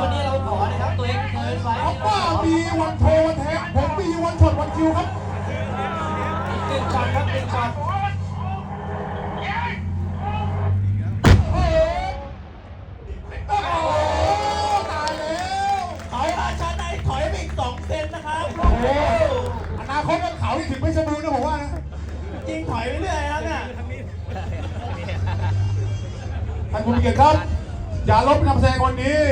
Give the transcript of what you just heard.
วันนี้เราขอนะครับตัเองเคยไฟผมว่ามีวันโทวันแท็กผมมีวันช็วันคิวครับติดช็อครับติดช็อตอนาคตมันเขาถึงไม่ชบูนะผมว่านะจริงถอยไปเรื่อยแล้เนี่ยท่นผู้มีเกียรติครับ อย่าลบนำแสงคนนี้